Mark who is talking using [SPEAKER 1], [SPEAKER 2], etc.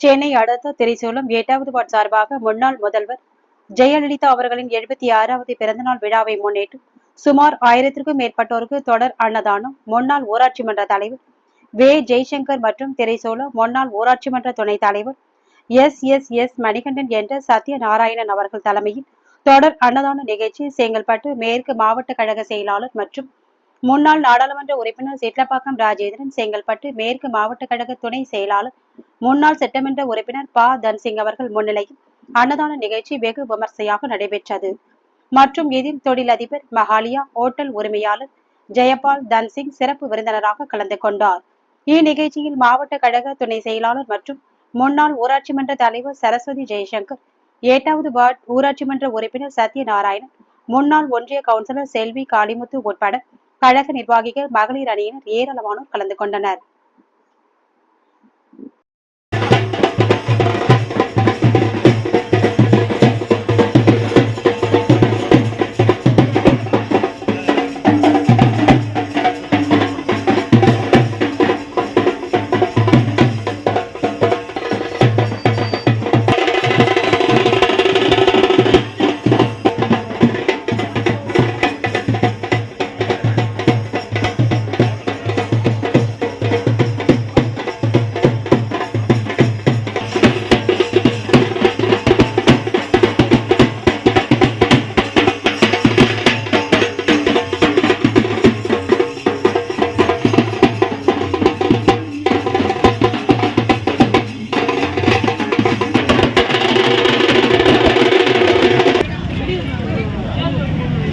[SPEAKER 1] சென்னை அடுத்த திரிசூலம் எட்டாவது வார்டு சார்பாக முன்னாள் முதல்வர் ஜெயலலிதா அவர்களின் எழுபத்தி ஆறாவது பிறந்தநாள் விழாவை முன்னிட்டு சுமார் ஆயிரத்திற்கும் மேற்பட்டோருக்கு தொடர் அன்னதானம் முன்னாள் ஊராட்சி மன்ற தலைவர் வே. ஜெய்சங்கர் மற்றும் திரைசூலம் முன்னாள் ஊராட்சி மன்ற துணைத் தலைவர் எஸ். எஸ். எஸ். மணிகண்டன் என்ற சத்ய நாராயணன் அவர்கள் தலைமையில் தொடர் அன்னதான நிகழ்ச்சி செங்கல்பட்டு மேற்கு மாவட்ட கழக செயலாளர் மற்றும் முன்னாள் நாடாளுமன்ற உறுப்பினர் சிட்லப்பாக்கம் ராஜேந்திரன் செங்கல்பட்டு மேற்கு மாவட்ட கழக துணை செயலாளர் முன்னாள் சட்டமன்ற உறுப்பினர் ப. தன்சிங் அவர்கள் முன்னிலையில் அன்னதான நிகழ்ச்சி வெகு விமர்சையாக நடைபெற்றது. மற்றும் இதில் தொழிலதிபர் மஹாலியா ஓட்டல் உரிமையாளர் ஜெயபால் தன்சிங் சிறப்பு விருந்தினராக கலந்து கொண்டார். இந்நிகழ்ச்சியில் மாவட்ட கழக துணை செயலாளர் மற்றும் முன்னாள் ஊராட்சி மன்ற தலைவர் சரஸ்வதி ஜெய்சங்கர் எட்டாவது வார்டு ஊராட்சி மன்ற உறுப்பினர் சத்யநாராயணன் முன்னாள் ஒன்றிய கவுன்சிலர் செல்வி காளிமுத்து உட்பட கழக நிர்வாகிகள் மகளிர் அணியினர் ஏராளமானோர் கலந்து கொண்டனர்.